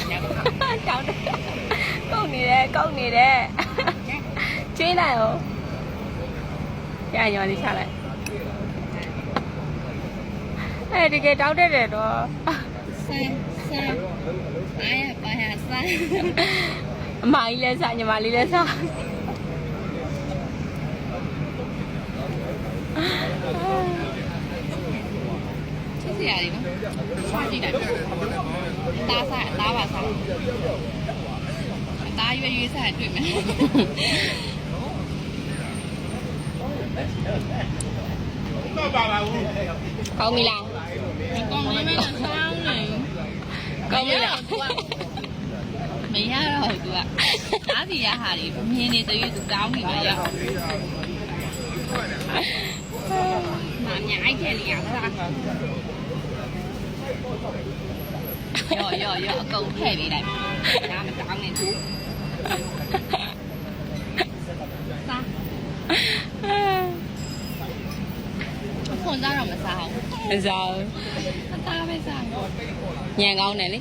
တယ်မရောက်ဘူးတောင်းတယ်ကုတ်နေတယ်ကုတ်နေတယ်ချင်းလိုက်အောင်ရညော်လေးချလိုက်အဲ့တကယ်တောင်းတတ်တယ်တော့ဆန်းဆန်းအားရပါရဆန်းအမကြီးလည်းစားညီမလေးလည်းစားချစ်စရာတွေနော်စားကြည့်လိုက် အသားစားအသားပါစားအသားရွေးရွေးစားတွေ့မယ်ကောင်းပြီလားဒီကောင်လေးမဆောင်းနေကောင်းပြီလားမရတော့သူကအားစီရဟာတွေမြင်နေတရွေ့သူကောင်းနေမှာရောက်မအများကြီးထည့်နေရတာ ရော်ရော်ရော်အကုန်ထည့်ပေးလိုက်ဒါမကောင်းနေသူစားခွန်စားတော့မစားဘူးအစားအသားပဲစားညံကောင်းတယ်လေ